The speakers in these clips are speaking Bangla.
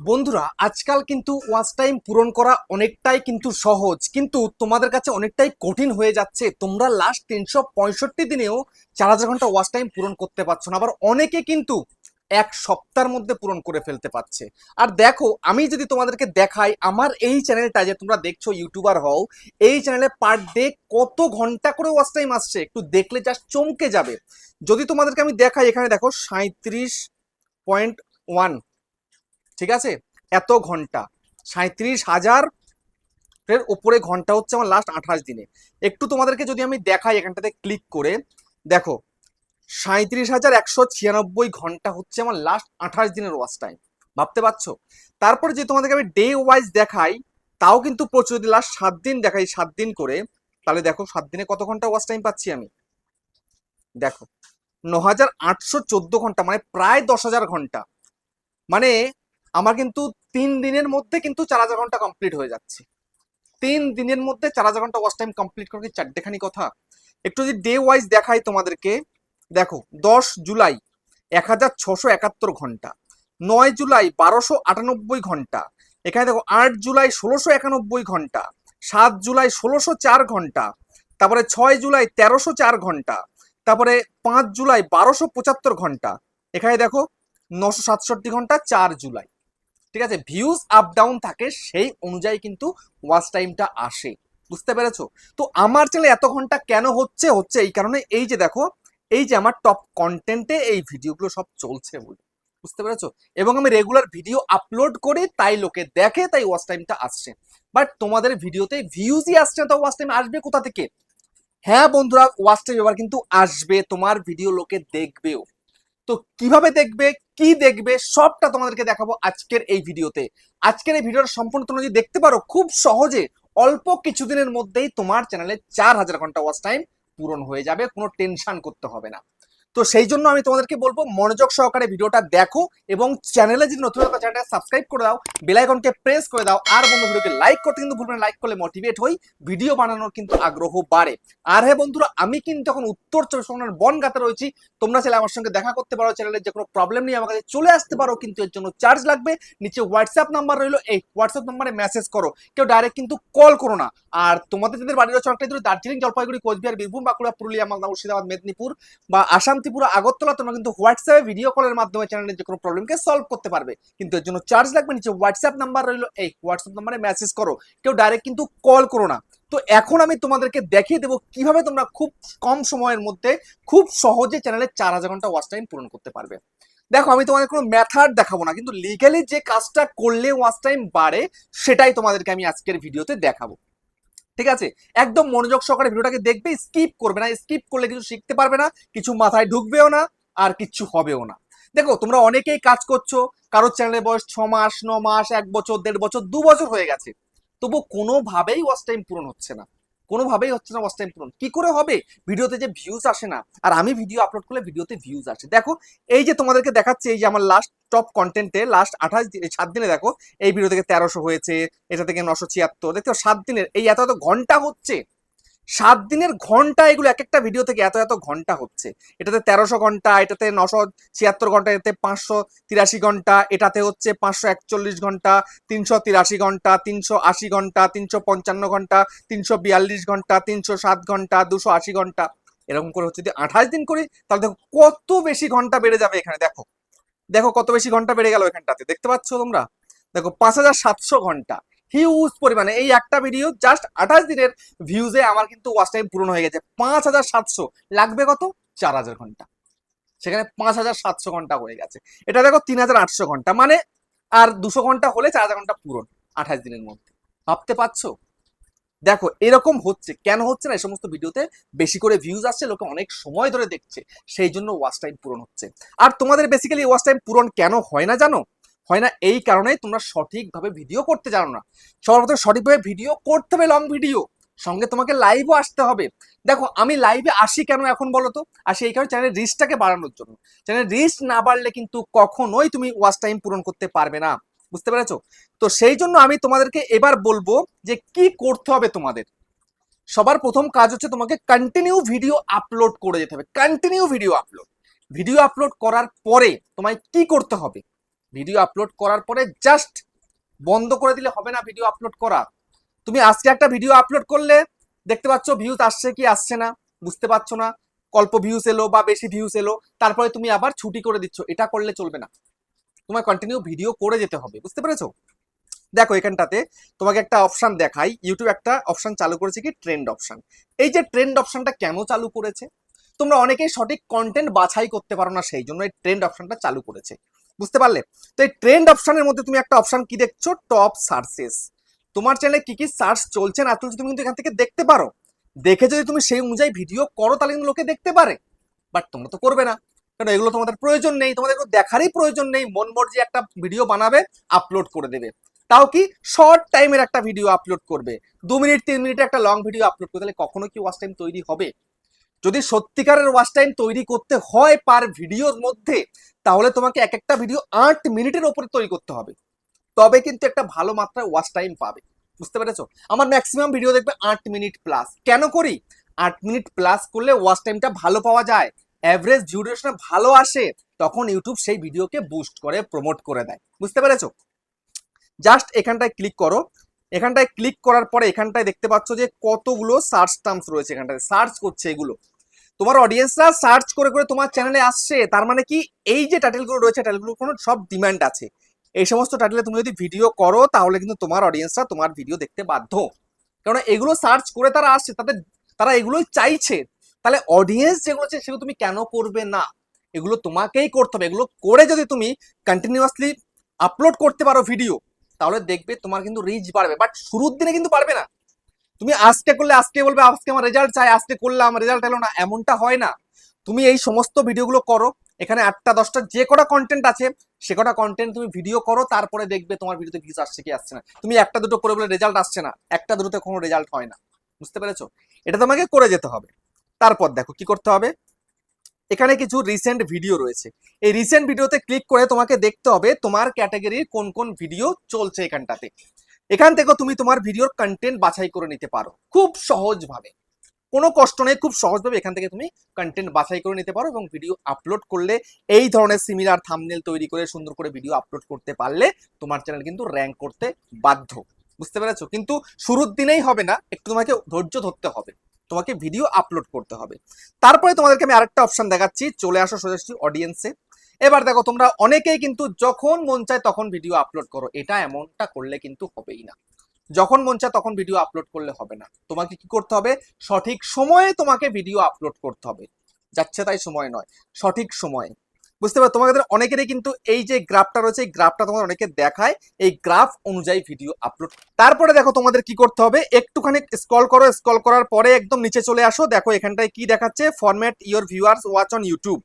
বন্ধুরা, আজকাল কিন্তু ওয়াচ টাইম পূরণ করা অনেকটাই কিন্তু সহজ। কিন্তু তোমাদের কাছে অনেকটাই কঠিন হয়ে যাচ্ছে। তোমরা লাস্ট তিনশো পঁয়ষট্টি দিনেও চার হাজার ঘণ্টা ওয়াচ টাইম পূরণ করতে পারছ না। আবার অনেকে কিন্তু এক সপ্তাহের মধ্যে পূরণ করে ফেলতে পারছে। আর দেখো, আমি যদি তোমাদেরকে দেখাই আমার এই চ্যানেলটা যে তোমরা দেখছ ইউটিউবার হও, এই চ্যানেলে পার ডে কত ঘণ্টা করে ওয়াচ টাইম আসছে? একটু দেখলে জাস্ট চমকে যাবে। যদি তোমাদেরকে আমি দেখাই, এখানে দেখো সাঁত্রিশ পয়েন্ট ওয়ান ঠিক আছে? এত ঘণ্টা। সাঁত্রিশ হাজার এর ওপরে ঘণ্টা হচ্ছে আমার লাস্ট আঠাশ দিনে। একটু তোমাদেরকে যদি আমি দেখাই এখানটাতে ক্লিক করে, দেখো সাঁত্রিশ হাজার একশো ছিয়ানব্বই ঘণ্টা হচ্ছে আমার লাস্ট আঠাশ দিনের ওয়াচ টাইম ভাবতে পারছ? তারপরে যে তোমাদেরকে আমি ডে ওয়াইজ দেখাই, তাও কিন্তু প্রচুর যদি লাস্ট সাত দিন দেখাই, সাত দিন করে, তাহলে দেখো, সাত দিনে কত ঘণ্টা ওয়াচ টাইম পাচ্ছি আমি? দেখো ন হাজার আটশো চোদ্দ ঘণ্টা মানে প্রায় দশ হাজার ঘণ্টা। মানে আমার কিন্তু তিন দিনের মধ্যে কিন্তু চার হাজার ঘণ্টা কমপ্লিট হয়ে যাচ্ছে। তিন দিনের মধ্যে চার হাজার ঘণ্টা ওয়াচ টাইম কমপ্লিট করে কি চারটেখানি কথা? একটু যদি ডে ওয়াইজ দেখাই তোমাদেরকে, দেখো, দশ জুলাই, এক হাজার ছশো একাত্তর ঘণ্টা, নয় জুলাই, বারোশো আটানব্বই ঘণ্টা, এখানে দেখো আট জুলাই, ষোলোশো একানব্বই ঘণ্টা, সাত জুলাই, ষোলোশো চার ঘণ্টা, তারপরে ছয় জুলাই, তেরোশো চার ঘণ্টা, তারপরে পাঁচ জুলাই, বারোশো পঁচাত্তর ঘণ্টা, এখানে দেখো, নশো সাতষট্টি ঘণ্টা, চার জুলাই। ঠিক আছে? ভিউজ আপ ডাউন থাকে, সেই অনুযায়ী কিন্তু ওয়াচ টাইমটা আসে। বুঝতে পেরেছ? তো আমার চ্যানেলে এত ঘণ্টা কেন হচ্ছে? হচ্ছে এই কারণে এই যে দেখো, এই যে আমার টপ কন্টেন্টে এই ভিডিওগুলো সব চলছে বলে। বুঝতে পেরেছ? এবং আমি রেগুলার ভিডিও আপলোড করি, তাই লোকে দেখে, তাই ওয়াচ টাইমটা আসছে। বাট তোমাদের ভিডিওতে ভিউজই আসছে তো ওয়াচ টাইম আসবে কোথা থেকে? হ্যাঁ বন্ধুরা ওয়াচ টাইম এবার কিন্তু আসবে, তোমার ভিডিও লোকে দেখবেও। তো কীভাবে দেখবে? কি দেখবে সবটা তোমাদেরকে দেখাবো আজকের এই ভিডিওতে। আজকের এই ভিডিওটা সম্পূর্ণ তোমরা যদি দেখতে পারো, খুব সহজে অল্প কিছুদিনের মধ্যেই তোমার চ্যানেলে চার হাজার ঘণ্টা ওয়াচ টাইম পূরণ হয়ে যাবে, কোনো টেনশন করতে হবে না। তো সেই জন্য আমি তোমাদেরকে বলব, মনোযোগ সহকারে ভিডিওটা দেখো এবং চ্যানেলে যদি নতুন চ্যানেলটা সাবস্ক্রাইব করে দাও বেলাইকনকে প্রেস করে দাও, আর বন্ধু ভিডিওকে লাইক করতে কিন্তু ভুলবেন লাইক করলে মোটিভেট হই ভিডিও বানানোর কিন্তু আগ্রহ বাড়ে। আর হ্যাঁ বন্ধুরা, আমি কিন্তু এখন উত্তর চব্বিশ পরগনার বনগাতে রয়েছি, তোমরা চাইলে আমার সঙ্গে দেখা করতে পারো চ্যানেলের যে কোনো প্রবলেম নিয়ে আমার কাছে চলে আসতে পারো, কিন্তু এর জন্য চার্জ লাগবে। নিচে হোয়াটসঅ্যাপ নাম্বার রইল, এই হোয়াটসঅ্যাপ নাম্বারে মেসেজ করো, কেউ ডাইরেক্ট কিন্তু কল করো না। আর তোমাদের যাদের বাড়ির রয়েছে অনেকটাই দূরে, দার্জিলিং, জলপাইগুড়ি, কোচবিহার, বীরভূম, বাঁকুড়া, পুরুলিয়া, মালদা, মুর্শিদাবাদ, মেদিনীপুর বা আসাম ত্রিপুরা আগরতলা তোমরা কিন্তু হোয়াটসঅ্যাপে ভিডিও কলের মাধ্যমে চ্যানেলের যে কোনো প্রবলেমকে সলভ করতে পারবে। কিন্তু এর জন্য চার্জ লাগবে নিচে হোয়াটসঅ্যাপ নাম্বার রইল। এই হোয়াটসঅ্যাপ নাম্বারে মেসেজ করো। কেউ ডাইরেক্ট কিন্তু কল করো না। তো এখন আমি তোমাদেরকে দেখিয়ে দেবো কীভাবে তোমরা খুব কম সময়ের মধ্যে খুব সহজে চ্যানেলে চার হাজার ঘণ্টা ওয়াচ টাইম পূরণ করতে পারবে। দেখো, আমি তোমাদের কোনো মেথড দেখাবো না, কিন্তু লিগালি যে কাজটা করলে ওয়াচ টাইম বাড়ে, সেটাই তোমাদেরকে আমি আজকের ভিডিওতে দেখাবো। ঠিক আছে? একদম মনোযোগ সহকারে ভিডিওটাকে দেখবে স্কিপ করবে না। স্কিপ করলে কিছু শিখতে পারবে না, কিছু মাথায় ঢুকবেও না, আর কিচ্ছু হবেও না। দেখো, তোমরা অনেকেই কাজ করছ, কারোর চ্যানেলের বয়স ছ মাস ন মাস এক বছর, দেড় বছর, দু বছর হয়ে গেছে। তবু কোনোভাবেই ওয়াচ টাইম পূরণ হচ্ছে না। কোনোভাবেই হচ্ছে না ওয়াচ টাইম পূরণ। কি করে হবে? ভিডিওতে যে ভিউজ আসে না। আর আমি ভিডিও আপলোড করলে ভিডিওতে ভিউজ আসে। দেখো, এই যে তোমাদেরকে দেখাচ্ছে, এই যে আমার লাস্ট টপ কন্টেন্টে লাস্ট আঠাশ সাত দিনে দেখো, এই ভিডিও থেকে তেরোশো হয়েছে, এটা থেকে নশো ছিয়াত্তর। দেখো সাত দিনের, এই এত এত ঘণ্টা হচ্ছে। সাত দিনের ঘণ্টা এগুলো এক একটা ভিডিও থেকে এত এত ঘণ্টা হচ্ছে। এটাতে তেরোশো ঘণ্টা, এটাতে নশো ছিয়াত্তর ঘণ্টা, এটাতে পাঁচশো তিরাশি ঘণ্টা, এটাতে হচ্ছে পাঁচশো একচল্লিশ ঘণ্টা, তিনশো তিরাশি ঘণ্টা, তিনশো আশি ঘণ্টা, তিনশো পঞ্চান্ন ঘণ্টা, তিনশো বিয়াল্লিশ ঘণ্টা, তিনশো সাত ঘণ্টা, দুশো আশি ঘণ্টা। এরকম করে হচ্ছে। যদি আঠাশ দিন করি, তাহলে দেখো কত বেশি ঘণ্টা বেড়ে যাবে এখানে, দেখো। দেখো কত বেশি ঘণ্টা বেড়ে গেল এখানটাতে। দেখতে পাচ্ছ তোমরা? দেখো পাঁচ হাজার সাতশো ঘণ্টা। হিউজ পরিমাণে। এই একটা ভিডিও জাস্ট আঠাশ দিনের ভিউজে আমার কিন্তু ওয়াচ টাইম পূরণ হয়ে গেছে। পাঁচ হাজার সাতশো। লাগবে কত? চার হাজার ঘণ্টা। সেখানে পাঁচ হাজার সাতশো ঘণ্টা হয়ে গেছে। এটা দেখো তিন হাজার আটশো ঘণ্টা। মানে আর দুশো ঘণ্টা হলে চার হাজার ঘণ্টা পূরণ আঠাশ দিনের মধ্যে। ভাবতে পারছ? দেখো, এরকম হচ্ছে। কেন হচ্ছে না? এই সমস্ত ভিডিওতে বেশি করে ভিউজ আসছে, লোকে অনেক সময় ধরে দেখছে। সেই জন্য ওয়াচ টাইম পূরণ হচ্ছে। আর তোমাদের বেসিক্যালি ওয়াচ টাইম পূরণ কেন হয় না জানো? হয় না, এই কারণেই তোমরা সঠিকভাবে ভিডিও করতে জানো না। সর্বপ্রথম সঠিকভাবে ভিডিও করতে হবে লং ভিডিও সঙ্গে তোমাকে লাইভও আসতে হবে। দেখো, আমি লাইভে আসি কেন এখন বলো তো? আসি এই কারণে চ্যানেলের রিচটাকে বাড়ানোর জন্য। চ্যানেলের রিচ না বাড়লে কিন্তু কখনোই তুমি ওয়াচ টাইম পূরণ করতে পারবে না। বুঝতে পেরেছ? তো সেই জন্য আমি তোমাদেরকে এবার বলব যে কি করতে হবে তোমাদের। সবার প্রথম কাজ হচ্ছে তোমাকে কন্টিনিউ ভিডিও আপলোড করে যেতে হবে। Continue video upload video upload করার পরে তোমায় কি করতে হবে? ভিডিও আপলোড করার পরে জাস্ট বন্ধ করে দিলে হবে না ভিডিও আপলোড করা। তুমি আজকে একটা ভিডিও আপলোড করলে দেখতে পাচ্ছ ভিউজ আসছে কি আসছে না, বুঝতে পারছ না। অল্প ভিউজ এলো বা বেশি ভিউজ এলো, তারপরে তুমি আবার ছুটি করে দিচ্ছ, এটা করলে চলবে না। তোমার কন্টিনিউ ভিডিও করে যেতে হবে, বুঝতে পেরেছ? দেখো এখানটাতে তোমাকে একটা অপশন দেখাই ইউটিউব একটা অপশন চালু করেছে কি ট্রেন্ড অপশন এই যে ট্রেন্ড অপশনটা কেন চালু করেছে? তোমরা অনেকেই সঠিক কন্টেন্ট বাছাই করতে পারো না সেই জন্য এই ট্রেন্ড অপশনটা চালু করেছে। বুঝতে পারলে? তো এই ট্রেন্ড অপশনের মধ্যে তুমি একটা অপশন কি দেখছ? টপ সার্চেস তোমার চ্যানেলে কি কি সার্চ চলছে না চলছে তুমি কিন্তু এখান থেকে দেখতে পারো। দেখে যদি তুমি সেই অনুযায়ী ভিডিও করো, তাহলে কিন্তু লোকে দেখতে পারে। বাট তোমরা তো করবে না। কারণ এগুলো তোমাদের প্রয়োজন নেই। তোমাদের এগুলো দেখারই প্রয়োজন নেই। মন মর্জি একটা ভিডিও বানাবে আপলোড করে দেবে। তাও কি? শর্ট টাইমের একটা ভিডিও আপলোড করবে। দু মিনিট তিন মিনিটের একটা লং ভিডিও আপলোড করবে। তাহলে কখনো কি ওয়াচ টাইম তৈরি হবে? যদি সত্যিকারের ওয়াচ টাইম তৈরি করতে হয় পার ভিডিওর মধ্যে, তাহলে তোমাকে এক একটা ভিডিও আট মিনিটের ওপরে তৈরি করতে হবে। তবে কিন্তু একটা ভালো মাত্রায় ওয়াচ টাইম পাবে। বুঝতে পেরেছ? আমার ম্যাক্সিমাম ভিডিও দেখবে আট মিনিট প্লাস কেন করি? আট মিনিট প্লাস করলে ওয়াচ টাইমটা ভালো পাওয়া যায়। অ্যাভারেজ ডিউরেশন ভালো আসে, তখন ইউটিউব সেই ভিডিওকে বুস্ট করে প্রমোট করে দেয়। বুঝতে পেরেছ? জাস্ট এখানটায় ক্লিক করো। এখানটায় ক্লিক করার পরে এখানটায় দেখতে পাচ্ছ যে কতগুলো সার্চ টার্মস রয়েছে এখানটায়। সার্চ করছে এগুলো। তোমার অডিয়েন্সরা সার্চ করে করে তোমার চ্যানেলে আসছে, তার মানে কি? এই যে টাইটেলগুলো রয়েছে টাইটেলগুলো কোনো সব ডিম্যান্ড আছে। এই সমস্ত টাইটেলে তুমি যদি ভিডিও করো, তাহলে কিন্তু তোমার অডিয়েন্সরা তোমার ভিডিও দেখতে বাধ্য। কারণ এগুলো সার্চ করে তারা আসছে, তাদের, তারা এগুলোই চাইছে। তাহলে অডিয়েন্স যেগুলো আছে, সেগুলো তুমি কেন করবে না? এগুলো তোমাকেই করতে হবে। এগুলো করে যদি তুমি কন্টিনিউয়াসলি আপলোড করতে পারো ভিডিও তাহলে দেখবে তোমার কিন্তু রিচ বাড়বে। বাট শুরুর দিনে কিন্তু পারবে না। তুমি আজকে করলে, আজকে বলবে, আজকে আমার রেজাল্ট চাই, আজকে করলাম রেজাল্ট এলো না। এমনটা হয় না। তুমি এই সমস্ত ভিডিওগুলো করো। এখানে আটটা, দশটা যে কটা কন্টেন্ট আছে, সে কটা কন্টেন্ট তুমি ভিডিও করো, তারপরে দেখবে তোমার ভিডিওতে ভিউজ আসছে কি আসছে না। তুমি একটা, দুটো করে বলে রেজাল্ট আসছে না। একটা, দুটোতে কোনো রেজাল্ট হয় না। বুঝতে পেরেছ? এটা তোমাকে করে যেতে হবে। তারপর দেখো কি করতে হবে? এখানে কিছু রিসেন্ট ভিডিও রয়েছে। এই রিসেন্ট ভিডিওতে ক্লিক করে তোমাকে দেখতে হবে তোমার ক্যাটাগরির কোন কোন ভিডিও চলছে এখানটাতে। এখান থেকে তুমি তোমার ভিডিওর কন্টেন্ট বাছাই করে নিতে পারো, খুব সহজভাবে। কোনো কষ্ট নেই, খুব সহজভাবে এখান থেকে তুমি কন্টেন্ট বাছাই করে নিতে পারো এবং ভিডিও আপলোড করলে এই ধরনের সিমিলার থামনেল তৈরি করে, সুন্দর করে ভিডিও আপলোড করতে পারলে তোমার চ্যানেল কিন্তু র্যাঙ্ক করতে বাধ্য। বুঝতে পেরেছ? কিন্তু শুরুর দিনেই হবে না, একটু তোমাকে ধৈর্য ধরতে হবে। তোমাকে ভিডিও আপলোড করতে হবে। তারপরে তোমাদেরকে আমি আরেকটা অপশন দেখাচ্ছি, চলে আসো সোজাসি অডিয়েন্সে এবার দেখো, তোমরা অনেকেই কিন্তু যখন মন চায় তখন ভিডিও আপলোড করো, এটা এমনটা করলে কিন্তু হবেই না। যখন মন চায় তখন ভিডিও আপলোড করলে হবে না। তোমাকে কি করতে হবে? সঠিক সময়ে তোমাকে ভিডিও আপলোড করতে হবে। যাচ্ছে তাই সময় নয়, সঠিক সময়ে। বুঝতে পারো তোমাদের অনেকেরই কিন্তু এই যে গ্রাফটা রয়েছে, এই গ্রাফটা তোমাদের অনেকে দেখায়। এই গ্রাফ অনুযায়ী ভিডিও আপলোড তারপরে দেখো তোমাদের কি করতে হবে? একটুখানি স্ক্রল করো স্ক্রল করার পরে একদম নিচে চলে আসো। দেখো এখানটায় কি দেখাচ্ছে? Format your viewers watch on YouTube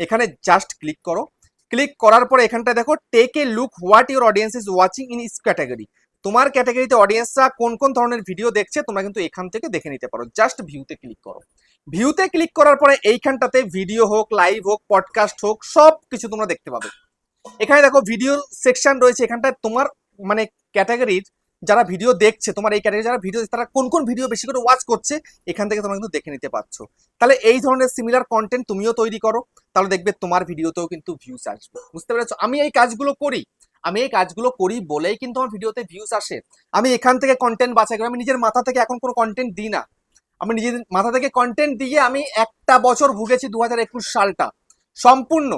এখানে জাস্ট ক্লিক করো। ক্লিক করার পরে এখানটায় দেখো take a look what your audience is watching in this category তোমার ক্যাটাগরিতে অডিয়েন্সরা কোন কোন ধরনের ভিডিও দেখছে, তোমরা কিন্তু এখান থেকে দেখে নিতে পারো। জাস্ট ভিউতে ক্লিক করো। ভিউতে ক্লিক করার পরে এইখানটাতে ভিডিও হোক লাইভ হোক পডকাস্ট হোক সব কিছু তোমরা দেখতে পাবে। এখানে দেখো ভিডিও সেকশন রয়েছে, এখানটায় তোমার মানে ক্যাটাগরির যারা ভিডিও দেখছে, তোমার এই ক্যাটাগরি যারা ভিডিও তারা কোন কোন ভিডিও বেশি করে ওয়াচ করছে, এখান থেকে তোমরা কিন্তু দেখে নিতে পারছ। তাহলে এই ধরনের সিমিলার কন্টেন্ট তুমিও তৈরি করো, তাহলে দেখবে তোমার ভিডিওতেও কিন্তু ভিউজ আসবে। বুঝতে পেরেছ? আমি এই কাজগুলো করি আমি এই কাজগুলো করি বলেই কিন্তু আমার ভিডিওতে ভিউজ আসে। আমি এখান থেকে কন্টেন্ট বাছাই করি। আমি নিজের মাথা থেকে এখন কোনো কন্টেন্ট দিই না। আমি নিজের মাথা থেকে কন্টেন্ট দিয়ে আমি একটা বছর ভুগেছি দু হাজার একুশ সালটা। সম্পূর্ণ।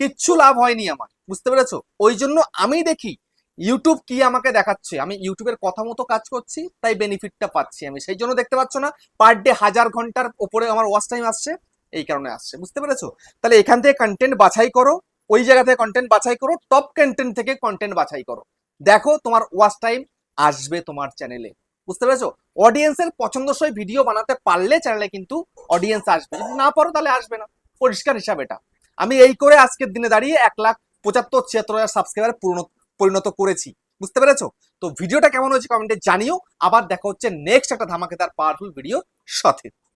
কিচ্ছু লাভ হয়নি আমার। বুঝতে পেরেছ? ওই জন্য আমি দেখি ইউটিউব কি আমাকে দেখাচ্ছে। আমি ইউটিউবের কথা মতো কাজ করছি, তাই বেনিফিটটা পাচ্ছি আমি। সেই জন্য দেখতে পাচ্ছ না পার ডে হাজার ঘণ্টার ওপরে আমার ওয়াচ টাইম আসছে। এই কারণে আসছে। বুঝতে পেরেছ? তাহলে এখান থেকে কন্টেন্ট বাছাই করো। ওই জায়গা থেকে কন্টেন্ট বাছাই করো টপ কন্টেন্ট থেকে কন্টেন্ট বাছাই করো। দেখো তোমার ওয়াচ টাইম আসবে তোমার চ্যানেলে বুঝতে পেরেছ? অডিয়েন্সের পছন্দসই ভিডিও বানাতে পারলে চ্যানেলে কিন্তু অডিয়েন্স আসবে। যদি না পারো তাহলে আসবে না। পরিষ্কার হিসাব এটা। আমি এই করে আজকের দিনে দাঁড়িয়ে এক লাখ পঁচাত্তর ছিয়াত্তর হাজার সাবস্ক্রাইবার পরিণত করেছি। বুঝতে পেরেছ? তো ভিডিওটা কেমন হয়েছে কমেন্টে জানিও। আবার দেখা হচ্ছে নেক্সট একটা ধামাকেদার পাওয়ারফুল ভিডিও সাথে।